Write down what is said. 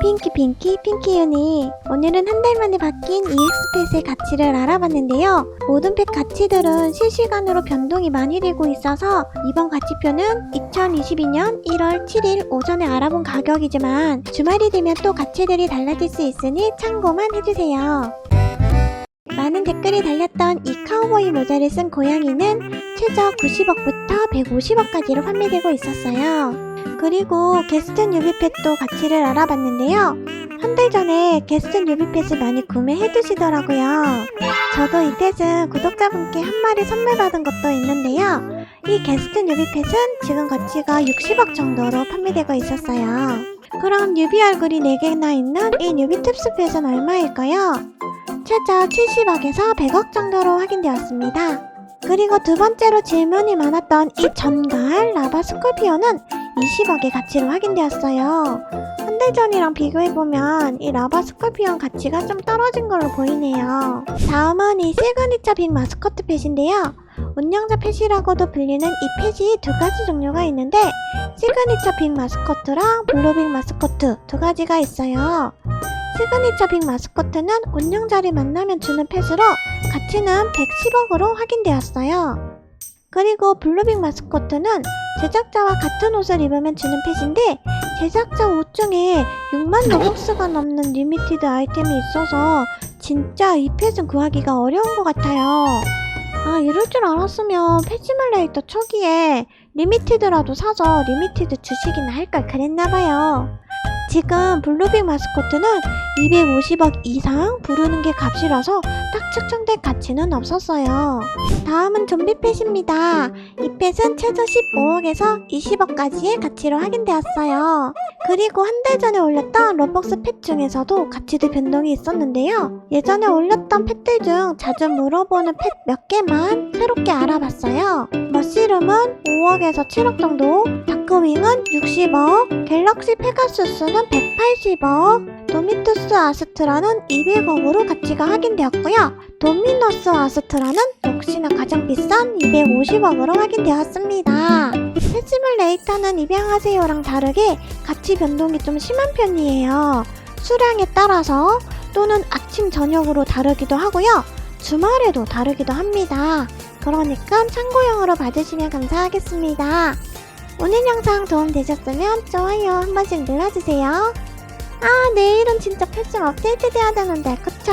핑키 핑키 핑키윤이 오늘은 한 달 만에 바뀐 EX펫의 가치를 알아봤는데요. 모든 펫 가치들은 실시간으로 변동이 많이 되고 있어서 이번 가치표는 2022년 1월 7일 오전에 알아본 가격이지만 주말이 되면 또 가치들이 달라질 수 있으니 참고만 해주세요. 많은 댓글이 달렸던 이 카우보이 모자를 쓴 고양이는 최저 90억부터 150억까지로 판매되고 있었어요. 그리고 게스트 뉴비펫도 가치를 알아봤는데요. 한 달 전에 게스트 뉴비펫을 많이 구매해 두시더라고요. 저도 이 펫은 구독자분께 한 마리 선물 받은 것도 있는데요. 이 게스트 뉴비펫은 지금 가치가 60억 정도로 판매되고 있었어요. 그럼 뉴비 얼굴이 4개나 있는 이 뉴비 툽스펫은 얼마일까요? 최저 70억에서 100억 정도로 확인되었습니다. 그리고 두 번째로 질문이 많았던 이 전갈 라바 스콜피오는 20억의 가치로 확인되었어요. 한 달 전이랑 비교해보면 이 라바 스콜피온 가치가 좀 떨어진 걸로 보이네요. 다음은 이 시그니처 빅 마스코트 펫인데요. 운영자 펫이라고도 불리는 이 펫이 두 가지 종류가 있는데 시그니처 빅 마스코트랑 블루빅 마스코트 두 가지가 있어요. 시그니처 빅 마스코트는 운영자를 만나면 주는 펫으로 가치는 110억으로 확인되었어요. 그리고 블루빅 마스코트는 제작자와 같은 옷을 입으면 주는 펫인데 제작자 옷 중에 6만 로벅스가 넘는 리미티드 아이템이 있어서 진짜 이 펫은 구하기가 어려운 것 같아요. 아 이럴 줄 알았으면 펫시뮬레이터 초기에 리미티드라도 사서 리미티드 주식이나 할 걸 그랬나봐요. 지금 블루빅 마스코트는 250억 이상 부르는 게 값이라서 딱 측정된 가치는 없었어요. 다음은 좀비 펫입니다. 이 펫은 최저 15억에서 20억까지의 가치로 확인되었어요. 그리고 한 달 전에 올렸던 로벅스 펫 중에서도 가치도 변동이 있었는데요. 예전에 올렸던 펫들 중 자주 물어보는 펫 몇 개만 새롭게 알아봤어요. 머시룸은 5억에서 7억 정도, 다크윙은 60억, 갤럭시 페가수스는 180억, 도미투스 아스트라는 200억으로 가치가 확인되었고요. 도미너스 아스트라는 역시나 가장 비싼 250억으로 확인되었습니다. 패시뮬레이터는 입양하세요랑 다르게 가치 변동이 좀 심한 편이에요. 수량에 따라서 또는 아침 저녁으로 다르기도 하고요. 주말에도 다르기도 합니다. 그러니까 참고용으로 봐주시면 감사하겠습니다. 오늘 영상 도움되셨으면 좋아요 한 번씩 눌러주세요. 아 내일은 진짜 패션 업데이트 돼야 되는데 그쵸?